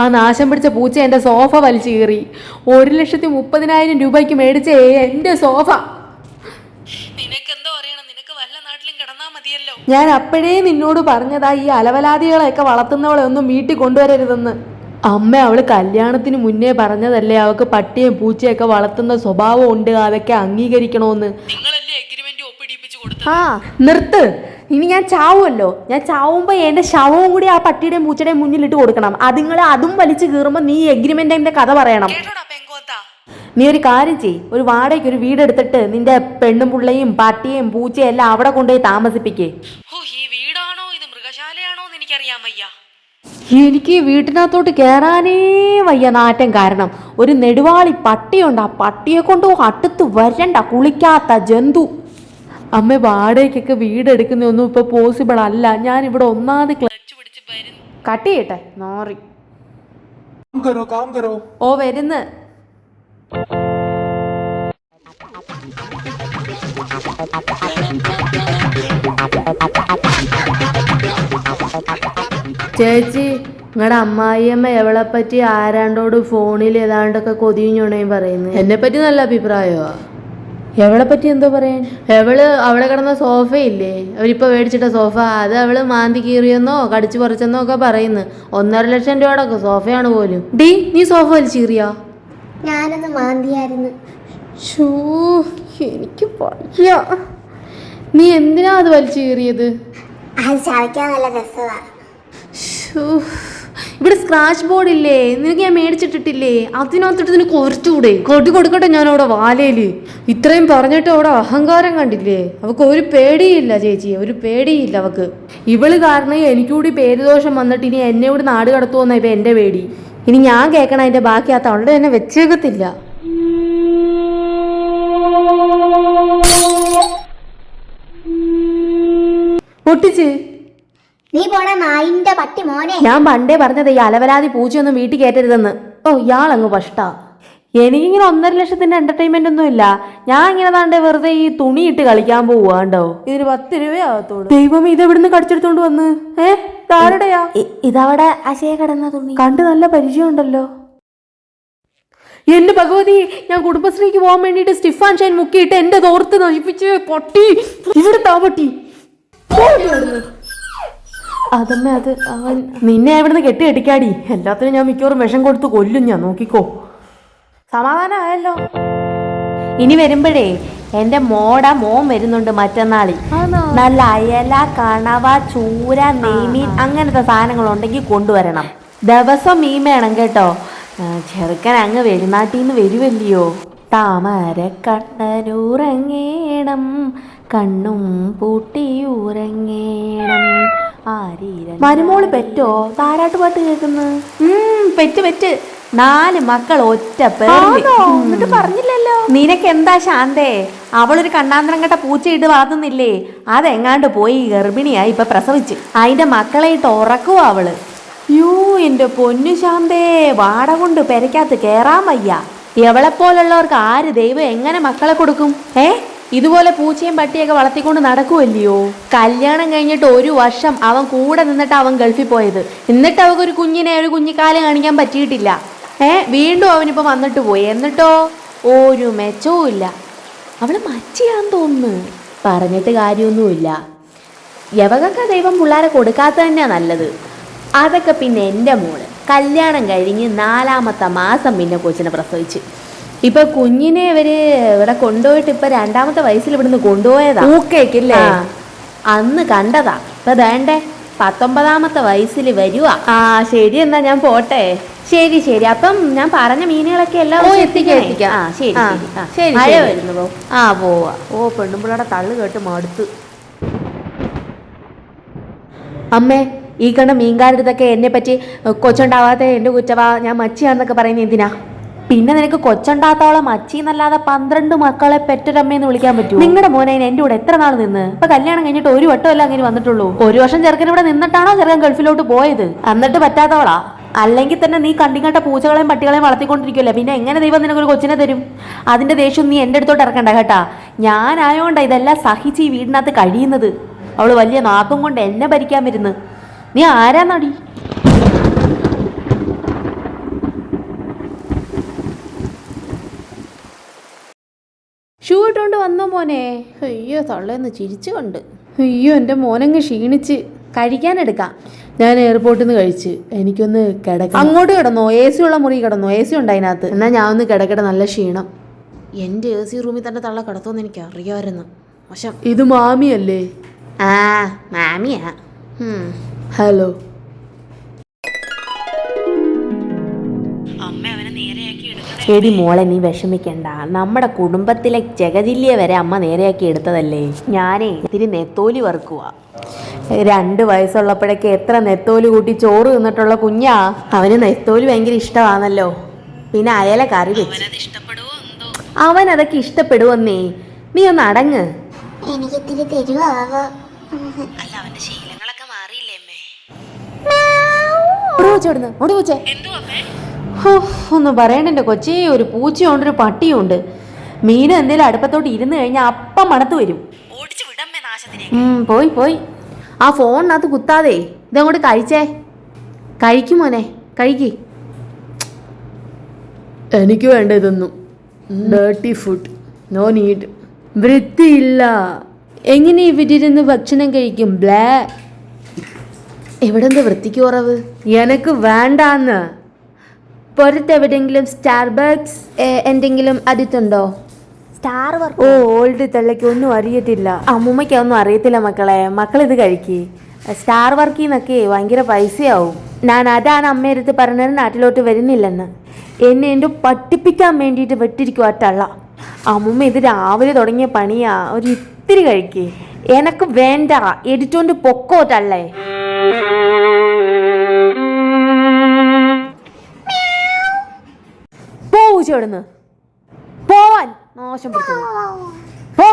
ആ നാശം പിടിച്ച പൂച്ച എന്റെ സോഫ വലിച്ചു കീറി. ഒരു ലക്ഷത്തി മുപ്പതിനായിരം രൂപയ്ക്ക് മേടിച്ച എന്റെ സോഫ. ഞാൻ അപ്പോഴേ നിന്നോട് പറഞ്ഞതാ ഈ അലവലാദികളെയൊക്കെ വളർത്തുന്നവളെ ഒന്നും വീട്ടിൽ കൊണ്ടുവരരുതെന്ന്. അമ്മ അവൾ കല്യാണത്തിന് മുന്നേ പറഞ്ഞതല്ലേ അവൾക്ക് പട്ടിയും പൂച്ചയൊക്കെ വളർത്തുന്ന സ്വഭാവം ഉണ്ട് അതൊക്കെ അംഗീകരിക്കണമെന്ന് നിങ്ങളല്ലേ എഗ്രിമെന്റ് ഒപ്പിടിപ്പിച്ച് കൊടുത്തത്? ആ നിർത്ത്. ഇനി ഞാൻ ചാവുമല്ലോ. ഞാൻ ചാവുമ്പോൾ എന്റെ ശവവും കൂടി ആ പട്ടിയുടെയും പൂച്ചയുടെയും മുന്നിലിട്ട് കൊടുക്കണം. അതുങ്ങൾ അതും വലിച്ചു കീറുമ്പോൾ നീ എഗ്രിമെന്റിന്റെ കഥ പറയണം. നീ ഒരു കാര്യം ചെയ് ഒരു വാടകയ്ക്ക് ഒരു വീടെടുത്തിട്ട് നിന്റെ പെണ്ണും പുള്ളയും പട്ടിയും പൂച്ചയും എല്ലാം അവിടെ കൊണ്ടുപോയി താമസിപ്പിക്കേ. ഈ വീടാണോ? ഇത് മൃഗശാലയാണോ എന്ന് എനിക്കറിയാൻ വയ്യ. എനിക്ക് വീട്ടിനകത്തോട്ട് കയറാനേ വയ്യ നാറ്റം കാരണം. ഒരു നെടുവാളി പട്ടിയുണ്ട്. ആ പട്ടിയെ കൊണ്ട് അടുത്ത് വരണ്ട. കുളിക്കാത്ത ജന്തു. അമ്മ വാടകയ്ക്കൊക്കെ വീടെടുക്കുന്നൊന്നും ഇപ്പൊ പോസിബിൾ അല്ല. ഞാൻ ഇവിടെ ഒന്നാമത് ക്ലച്ച് പിടിച്ച് കട്ട് ചെയ്യട്ടെ? നോറി ഓ വരുന്ന്. ചേച്ചി നിങ്ങളുടെ അമ്മായിയമ്മ എവളെ പറ്റി ആരാണ്ടോട് ഫോണിൽ ഏതാണ്ടൊക്കെ കൊതിഞ്ഞുണയും പറയുന്നത് എന്നെ പറ്റി നല്ല അഭിപ്രായമാണ് എവളെ പറ്റി എന്തോ പറയാൻ? എവൾ അവിടെ കിടന്ന സോഫയില്ലേ അവരിപ്പോ മേടിച്ചിട്ട സോഫ. അത് അവൾ മാന്തി കീറിയെന്നോ കടിച്ചു പറിച്ചെന്നോ ഒക്കെ പറയുന്നു. ഒന്നര ലക്ഷം രൂപയുടെ സോഫയാണ് പോലും. ഡി നീ സോഫ വലിച്ചു കീറിയോ? ഞാനൊന്ന് മാന്തിയായിരുന്നു. ഷൂ എനിക്ക് വയ്യ. നീ എന്തിനാ അത് വലിച്ചു കീറിയത്? അത് ചവയ്ക്കാൻ നല്ല രസമാണ് ശ്ശോ. ഇവിടെ സ്ക്രാച്ച് ബോർഡ് ഇല്ലേ? നിനക്ക് ഞാൻ മേടിച്ചിട്ടിട്ടില്ലേ? അതിനകത്തിട്ട് നിനക്ക് കുറച്ചുകൂടെ കൊടി കൊടുക്കട്ടെ ഞാൻ അവിടെ വാലയിൽ ഇത്രയും പറഞ്ഞിട്ട് അവിടെ അഹങ്കാരം കണ്ടില്ലേ? അവക്ക് ഒരു പേടിയില്ല ചേച്ചി. ഒരു പേടിയില്ല അവക്ക്. ഇവൾ കാരണം എനിക്കൂടി പേരുദോഷം വന്നിട്ട് ഇനി എന്നെ കൂടി നാട് കടത്തുമെന്ന ഇപ്പൊ എന്റെ പേടി. ഇനി ഞാൻ കേൾക്കണം അതിന്റെ ബാക്കി ആ തൊണ്ട എന്നെ വെച്ചേക്കത്തില്ല. പൊട്ടിച്ച്. നീ പോണ നായിന്റെ പട്ടി മോനെ. ഞാൻ പണ്ടേ പറഞ്ഞത് ഈ അലവലാതി പൂച്ചയൊന്നും വീട്ടിൽ കയറ്റരുതെന്ന്. ഓ ഇയാളങ്ങ് പഷ്ടാ. എനിക്കിങ്ങനെ ഒന്നര ലക്ഷത്തിന്റെ എന്റർടൈൻമെന്റ് ഒന്നും ഇല്ല. ഞാൻ ഇങ്ങനെ താണ്ടെ വെറുതെ ഈ തുണി ഇട്ട് കളിക്കാൻ പോവാണ്ടോ ഇതിന് പത്ത് രൂപയാകത്തോളൂ ദൈവം ഇത് എവിടുന്ന് കടിച്ചെടുത്തോണ്ട് വന്ന്? ഏ താരടയാ ഇതവിടെ അശയ കടന്ന തുണി. കണ്ട് നല്ല പരിചയമുണ്ടല്ലോ. എന്റെ ഭഗവതി ഞാൻ കുടുംബശ്രീക്ക് പോകാൻ വേണ്ടിട്ട് സ്റ്റിഫാൻ ഷൈൻ മുക്കിയിട്ട് എന്റെ തോർത്ത് നശിപ്പിച്ച് പൊട്ടി. ഇവിടെ താവട്ടി. അതമ്മ അത് അവൻ നിന്നെ ഇവിടുന്ന് കെട്ടി കെട്ടിക്കാടി. എല്ലാത്തിനും ഞാൻ മിക്കവാറും വിഷം കൊടുത്ത് കൊല്ലും ഞാൻ നോക്കിക്കോ. സമാധാനമായല്ലോ ഇനി വരുമ്പോഴേ എന്റെ മോട മോൻ വരുന്നുണ്ട് മറ്റന്നാളി നല്ല അയല കണവ ചൂര നെയ്മീൻ അങ്ങനത്തെ സാധനങ്ങൾ ഉണ്ടെങ്കിൽ കൊണ്ടുവരണം. ദിവസം മീൻ വേണം കേട്ടോ. ചെറുക്കൻ അങ്ങ് വെളിനാട്ടിൽ നിന്ന് വരുമല്ലയോ താമര കണ്ണനുറങ്ങേണം കണ്ണും പൂട്ടിയുറങ്ങേ മരുമോൾ പെറ്റോ? താരാട്ട് പാട്ട് കേൾക്കുന്നു. പെറ്റ് പെറ്റ്. നാല് മക്കൾ ഒറ്റ എന്നിട്ട് പറഞ്ഞില്ലല്ലോ. നിനക്ക് എന്താ ശാന്തേ? അവളൊരു കണ്ണാന്തരം കെട്ട പൂച്ചയിട്ട് വളർത്തുന്നില്ലേ? അതെങ്ങാണ്ട് പോയി ഗർഭിണിയായി ഇപ്പൊ പ്രസവിച്ച്. അതിന്റെ മക്കളെ ഇട്ട് ഉറക്കുവോ അവൾ? യൂ എന്റെ പൊന്നു ശാന്തേ. വാട കൊണ്ട് പെരക്കകത്ത് കേറാൻ വയ്യ. എവളെപ്പോലുള്ളവർക്ക് ആര് ദൈവം എങ്ങനെ മക്കളെ കൊടുക്കും? ഏ? ഇതുപോലെ പൂച്ചയും പട്ടിയൊക്കെ വളർത്തിക്കൊണ്ട് നടക്കുമല്ലയോ കല്യാണം കഴിഞ്ഞിട്ട് ഒരു വർഷം അവൻ കൂടെ നിന്നിട്ട് അവൻ ഗൾഫിൽ പോയത്. എന്നിട്ട് അവൾക്ക് ഒരു കുഞ്ഞിനെ ഒരു കുഞ്ഞിക്കാലം കാണിക്കാൻ പറ്റിയിട്ടില്ല. ഏ വീണ്ടും അവനിപ്പോ വന്നിട്ട് പോയി. എന്നിട്ടോ? ഒരു മെച്ചവും ഇല്ല. അവൾ മച്ചിയാന്ന് തോന്നുന്നു. പറഞ്ഞിട്ട് കാര്യമൊന്നുമില്ല. യവകക്ക ദൈവം പിള്ളേരെ കൊടുക്കാത്ത തന്നെയാ നല്ലത്. അതൊക്കെ പിന്നെ എന്റെ മോൾ. കല്യാണം കഴിഞ്ഞ് നാലാമത്തെ മാസം പിന്നെ കൊച്ചിനെ പ്രസവിച്ച്. ഇപ്പൊ കുഞ്ഞിനെ ഇവർ ഇവിടെ കൊണ്ടുപോയിട്ട് ഇപ്പൊ രണ്ടാമത്തെ വയസ്സിൽ ഇവിടുന്ന് കൊണ്ടുപോയതാ. ഊക്കേക്കില്ലേ അന്ന് കണ്ടതാ. ഇപ്പൊ വേണ്ടേ പത്തൊമ്പതാമത്തെ വയസ്സിൽ വരുവ. ആ ശരി എന്നാ ഞാൻ പോട്ടെ. ശരി ശരി. അപ്പം ഞാൻ പറഞ്ഞ മീനുകളൊക്കെ എല്ലാം എത്തിക്കാം, ആ ശരി ശരി. മഴ വരുന്നു ആ പോവാ. ഓ പെണ്ണുമ്പിള്ളയുടെ തള്ളു കേട്ട് മടുത്തു. അമ്മേ ഈ കണ്ട മീൻകാരുടെ അടുത്തൊക്കെ എന്നെ പറ്റി കൊച്ചുണ്ടാവാത്ത എന്റെ കുറ്റവാ ഞാൻ മച്ചിയാണെന്നൊക്കെ പറയുന്നത് എന്തിനാ? പിന്നെ നിനക്ക് കൊച്ചുണ്ടാത്തോളം മച്ചിന്നല്ലാതെ പന്ത്രണ്ട് മക്കളെ പെറ്റൊരമ്മയെന്ന് വിളിക്കാൻ പറ്റൂ നിങ്ങളുടെ മോനെ എന്റെ കൂടെ എത്ര നാൾ നിന്ന്? ഇപ്പൊ കല്യാണം കഴിഞ്ഞിട്ട് ഒരു വട്ടമല്ല അങ്ങനെ വന്നിട്ടുള്ളൂ. ഒരു വർഷം ചെറുക്കൻ ഇവിടെ നിന്നിട്ടാണോ ചെറുക്കൻ ഗൾഫിലോട്ട് പോയത്? എന്നിട്ട് പറ്റാത്തവളാ? അല്ലെങ്കിൽ തന്നെ നീ കണ്ടിങ്ങട്ട പൂച്ചകളെയും പട്ടികളെയും വളർത്തിക്കൊണ്ടിരിക്കുമല്ലേ പിന്നെ എങ്ങനെ ദൈവം നിനക്ക് ഒരു കൊച്ചിനെ തരും? അതിന്റെ ദേഷ്യം നീ എന്റെ അടുത്തോട്ട് ഇറക്കണ്ട കേട്ടാ. ഞാനായോണ്ടാ ഇതെല്ലാം സഹിച്ച് ഈ വീടിനകത്ത് കഴിയുന്നത്. അവൾ വലിയ നാക്കും കൊണ്ട് എന്നെ ഭരിക്കാൻ വരുന്നു നീ ആരാന്നടി? വന്നോ മോനെ? അയ്യോ തള്ളേന്ന് ചിരിച്ചു കൊണ്ട്. അയ്യോ എന്റെ മോനങ്ങ് ക്ഷീണിച്ച്. കഴിക്കാനെടുക്കാം ഞാൻ എയർപോർട്ടിൽ നിന്ന് കഴിച്ച്. എനിക്കൊന്ന് കിടക്കാം അങ്ങോട്ട് കിടന്നോ. എ സി ഉള്ള മുറി കിടന്നോ. എ സി ഉണ്ട് അതിനകത്ത്. എന്നാൽ ഞാൻ ഒന്ന് കിടക്കട്ടെ നല്ല ക്ഷീണം. എന്റെ എ സി റൂമിൽ തന്നെ തള്ള കിടത്തുമെന്ന് എനിക്ക് അറിയാമായിരുന്നു പക്ഷെ ഇത് മാമിയല്ലേ? ആ മാമിയാ. ഹലോ. എടി മോളെ നീ വിഷമിക്കണ്ട. നമ്മുടെ കുടുംബത്തിലെ ജഗതില്യ വരെ അമ്മ നേരെയാക്കി എടുത്തതല്ലേ? ഞാനേ ഇത്തിരി നെത്തോലി വറുക്കുക രണ്ട് വയസ്സുള്ളപ്പോഴൊക്കെ എത്ര നെത്തോലി കൂട്ടി ചോറ് തിന്നിട്ടുള്ള കുഞ്ഞാ? അവന് നെത്തോലി ഭയങ്കര ഇഷ്ടമാണല്ലോ. പിന്നെ അയല കറി വെച്ച്. അവൻ അതൊക്കെ ഇഷ്ടപ്പെടുവെന്നേ. നീ ഒന്ന് അടങ്ങ്. എനിക്ക് ഇത്തിരി തരുവാവോ. അല്ല അവന്റെ ശീലങ്ങളൊക്കെ മാറിയില്ലേ അമ്മേ? ഓടി ഓടിവെച്ചേ എന്തോ അമ്മേ? ഹോ, ഒന്ന് പറയണ്ട എന്റെ കൊച്ചേ ഒരു പൂച്ചയുണ്ട് ഒരു പട്ടിയുണ്ട്. മീൻ എന്തേലും അടുപ്പത്തോട്ട് ഇരുന്ന് കഴിഞ്ഞാൽ അപ്പം മണത്ത് വരും. ഓടിച്ചു വിടമ്മേ നാശത്തിനെ പോയി പോയി. ആ ഫോണിനകത്ത് കുത്താതെ ഇതങ്ങോട്ട് കഴിച്ചേ. കഴിക്കും മോനെ കഴിക്ക്. എനിക്ക് വേണ്ട ഇതൊന്നും. ഡേർട്ടി ഫുഡ് നോ നീഡ് വൃത്തിയില്ല. എങ്ങനെ ഇവരിരുന്ന് ഭക്ഷണം കഴിക്കും ബ്ലാ? എവിടെന്താ വൃത്തിക്ക് കുറവ്? എനക്ക് വേണ്ടാന്ന്. പുറത്തെവിടെങ്കിലും സ്റ്റാർബക്സ് എന്തെങ്കിലും അടുത്തുണ്ടോ സ്റ്റാർ വർക്ക് ഓ ഓൾഡ് തള്ളയ്ക്ക് ഒന്നും അറിയത്തില്ല. അമ്മൂമ്മയ്ക്ക് ഒന്നും അറിയത്തില്ല മക്കളെ. മക്കൾ ഇത് കഴിക്കേ. സ്റ്റാർ വർക്കിന്നൊക്കെ ഭയങ്കര പൈസയാവും. ഞാൻ അതാണ് അമ്മയടുത്ത് പറഞ്ഞത് നാട്ടിലോട്ട് വരുന്നില്ലെന്ന്. എന്നെ എന്റെ പട്ടിപ്പിക്കാൻ വേണ്ടിയിട്ട് വെട്ടിരിക്കും ആ തള്ള. അമ്മൂമ്മ ഇത് രാവിലെ തുടങ്ങിയ പണിയാ. ഒരു ഇത്തിരി കഴിക്കേ. എനക്ക് വേണ്ട. എടുത്തോണ്ട് പൊക്കോ തള്ളേ. പോവുച്ചോടുന്ന് പോവാൻ. മോശം പോ.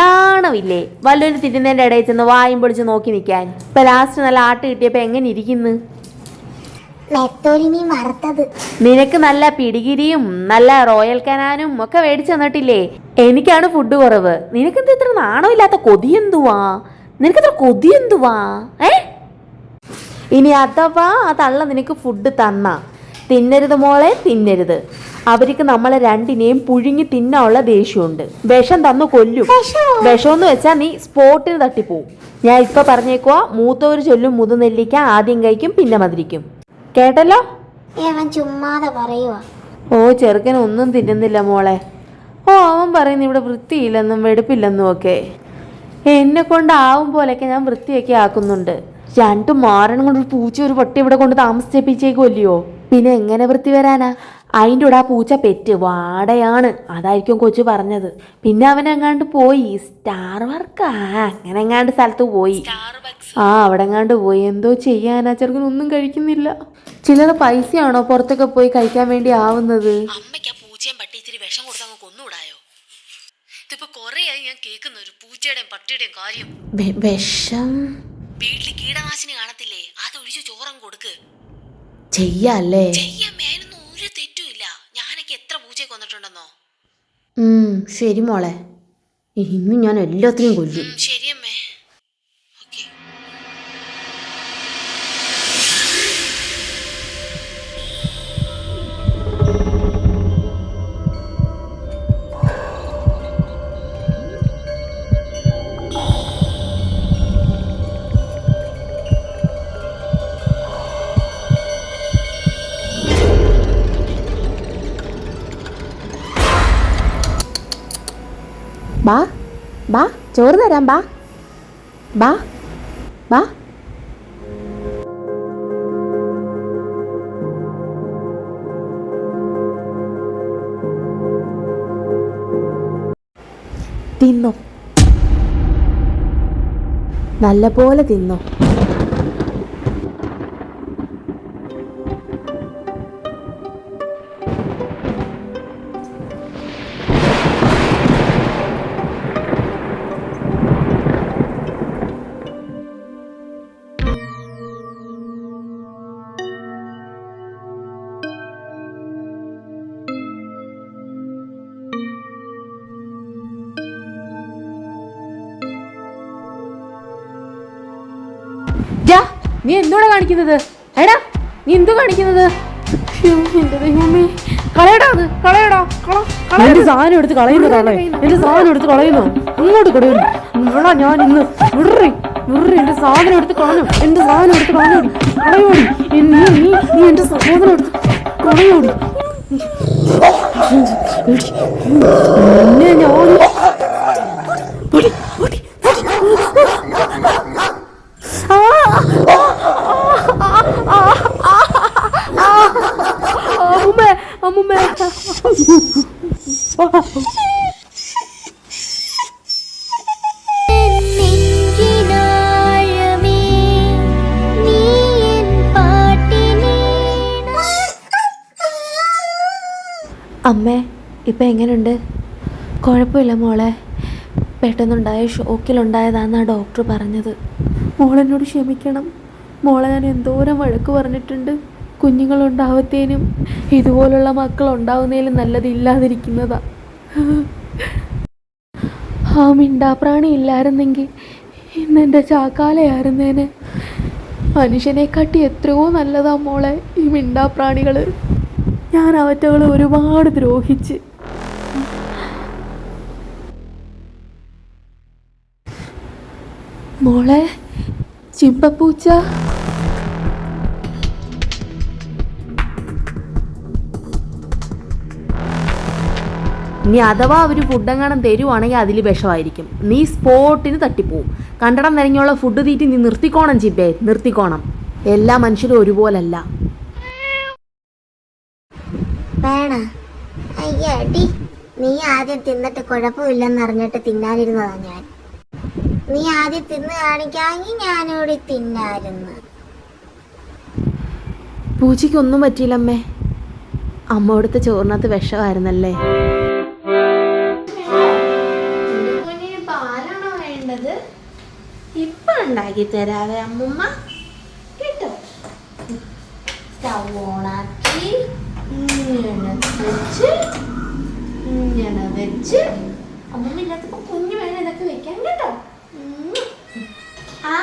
നാണമില്ലേ? വല്ലൊരു തിരുന്നതിന്റെ ഇടയിൽ ചെന്ന് വായും പൊടിച്ച് നോക്കി നിൽക്കാൻ. ഇപ്പൊ ലാസ്റ്റ് നല്ല ആട്ട് കിട്ടിയപ്പോ എങ്ങനെ ഇരിക്കുന്നു? നിനക്ക് നല്ല പിടികിരിയും നല്ല റോയൽ കനാനും ഒക്കെ മേടിച്ചു തന്നിട്ടില്ലേ? എനിക്കാണ് ഫുഡ് കുറവ്. നിനക്കെന്താ ഇത്ര നാണമില്ലാത്ത കൊതി എന്തുവാ? നിനക്കത്ര കൊതി എന്തുവാ? ഏ? ഇനി അഥവാ ആ തള്ള നിനക്ക് ഫുഡ് തന്ന. തിന്നരുത് മോളെ തിന്നരുത്. അവർക്ക് നമ്മളെ രണ്ടിനെയും പുഴുങ്ങി തിന്നാനുള്ള ദേഷ്യമുണ്ട്. വിഷം തന്നു കൊല്ലും. വിഷം എന്ന് വെച്ചാൽ നീ സ്പോട്ടിൽ തട്ടിപ്പോവും. ഞാൻ ഇപ്പൊ പറഞ്ഞേക്കുക മൂത്തവര് ചൊല്ലും മുതുനെല്ലിക്ക ആദ്യം കഴിക്കും പിന്നെ മതിരിക്കും കേട്ടല്ലോ? ചുമ്മാതെ ഓ ചെറുക്കൻ ഒന്നും തിന്നുന്നില്ല മോളെ. ഓ അവൻ പറയുന്നു ഇവിടെ വൃത്തിയില്ലെന്നും വെടുപ്പില്ലെന്നും ഒക്കെ. എന്നെ കൊണ്ടാവും പോലെയൊക്കെ ഞാൻ വൃത്തിയൊക്കെ ആക്കുന്നുണ്ട്. രണ്ടും മാറണം കൊണ്ട് ഒരു പൂച്ച ഒരു പട്ടി ഇവിടെ കൊണ്ട് താമസിച്ചേപ്പിച്ചേക്കുമല്ലയോ പിന്നെ എങ്ങനെ വൃത്തി വരാനാ? അതിന്റെ കൂടെ ആ പൂച്ച പെറ്റ് വാടയാണ്. അതായിരിക്കും കൊച്ചു പറഞ്ഞത്. പിന്നെ അവൻ എങ്ങാണ്ട് പോയി. സ്റ്റാർ വർക്കാ അങ്ങനെ എങ്ങാണ്ട് സ്ഥലത്ത് പോയി. ആ അവിടെ എങ്ങാണ്ട് പോയി. എന്തോ ചെയ്യാനാ? ചെറുക്കൻ ഒന്നും കഴിക്കുന്നില്ല. ചിലർ പൈസയാണോ പുറത്തൊക്കെ പോയി കഴിക്കാൻ വേണ്ടി ആവുന്നത്? അമ്മയ്ക്ക് ആ പൂച്ചയും പട്ടി ഇത്തിരി വിഷം കൊടുത്ത് അങ്ങ് കൊന്നുകൂടായോ ഇതിപ്പോ കൊറേയായി ഞാൻ കേൾക്കുന്ന ഒരു പൂച്ചയുടെയും പട്ടിയുടെയും കാര്യം. വിഷം? വീട്ടിൽ കീടനാശിനി കാണത്തില്ലേ? അത് ഒഴിച്ച് ചോറം കൊടുക്ക്. ചെയ്യാല്ലേ? ചെയ്യാമ്മേ അതിനൊന്നും ഒരു തെറ്റുമില്ല. ഞാനൊക്കെ എത്ര പൂച്ചയെ കൊന്നിട്ടുണ്ടെന്നോ ശരി മോളെ. ഇന്ന് ഞാൻ എല്ലാത്തിനും കൊല്ലും. ഉം, ചോറ് തരാം ബാ. ബാ. ബാ. തിന്നോ. നല്ലപോലെ തിന്നോ. നീ എന്തോടെ കാണിക്കുന്നത്? എടാ നീ എന്തു കാണിക്കുന്നത്? കളയടാ അത് കളയടാ കള കള എന്റെ സാധനം എടുത്ത് എന്റെ സാധനം എടുത്ത് കളയുന്നു. ഇങ്ങോട്ട് കൊടുക്കുന്നു ഇവിടെ ഞാൻ ഇന്ന് വിടറി വിടറി എന്റെ സാധനം എടുത്ത് കളഞ്ഞു എന്റെ സാധനം എടുത്ത് കളഞ്ഞോടി കളയോടി. നീ നീ- നീ എന്റെ സാധനം എടുത്ത് കളയോടി. ഞാൻ ഓടി, ഓടി, ഓടി. ആ, ആ, ആ, ആ, ആ, അമ്മുമ്മേ അമ്മേ ഇപ്പം എങ്ങനെയുണ്ട് കുഴപ്പമില്ല മോളെ. പെട്ടെന്നുണ്ടായ ഷോക്കിലുണ്ടായതാണെന്നാണ് ഡോക്ടർ പറഞ്ഞത്. മോളെന്നോട് ക്ഷമിക്കണം. മോളെ ഞാൻ എന്തോരം വഴക്ക് പറഞ്ഞിട്ടുണ്ട്. കുഞ്ഞുങ്ങളുണ്ടാവത്തേനും ഇതുപോലുള്ള മക്കൾ ഉണ്ടാവുന്നതിലും നല്ലത് ഇല്ലാതിരിക്കുന്നതാ ആ മിണ്ടാപ്രാണി ഇല്ലായിരുന്നെങ്കിൽ ഇന്ന് എന്റെ ചാക്കാലയായിരുന്നേനെ. മനുഷ്യനെക്കാട്ടി എത്രയോ നല്ലതാ മോളെ ഈ മിണ്ടാപ്രാണികൾ ഞാൻ അവറ്റകളെ ഒരുപാട് ദ്രോഹിച്ച്. മോളെ ചിമ്പപ്പൂച്ച. ഇനി അഥവാ അവർ ഫുഡെങ്ങാനും തരുവാണെങ്കിൽ അതിൽ വിഷമായിരിക്കും. നീ സ്പോട്ടിന് തട്ടിപ്പോവും. കണ്ടടം നിരങ്ങിയുള്ള ഫുഡ് തീറ്റി നീ നിർത്തിക്കോണം ചിപ്പേ നിർത്തിക്കോണം. എല്ലാ മനുഷ്യരും ഒരുപോലല്ല. വേണ. അയ്യടി നീ ആദ്യം തിന്നിട്ട് കുഴപ്പമില്ലെന്ന് അറിഞ്ഞിട്ട് തിന്നാതിരുന്നതാ ഞാൻ. നീ ആദ്യം തിന്ന് കാണിക്കാമെങ്കിൽ ഞാനിവിടെ തിന്നായിരുന്നു. പൂച്ചയ്ക്കൊന്നും പറ്റിയില്ലമ്മേ. അമ്മ അവിടുത്തെ ചോറിനകത്ത് വിഷമായിരുന്നല്ലേ? ഉണ്ടാക്കി തരാതെ അമ്മമ്മ. കേട്ടോ? സ്റ്റവ് ഓണാക്കി ഇങ്ങനെ വെച്ച് ഇങ്ങനെ വെച്ച്. അമ്മമ്മ ഇല്ലാത്തപ്പോ കുഞ്ഞു വേണം ഇതൊക്കെ വെക്കാൻ കേട്ടോ? ആ.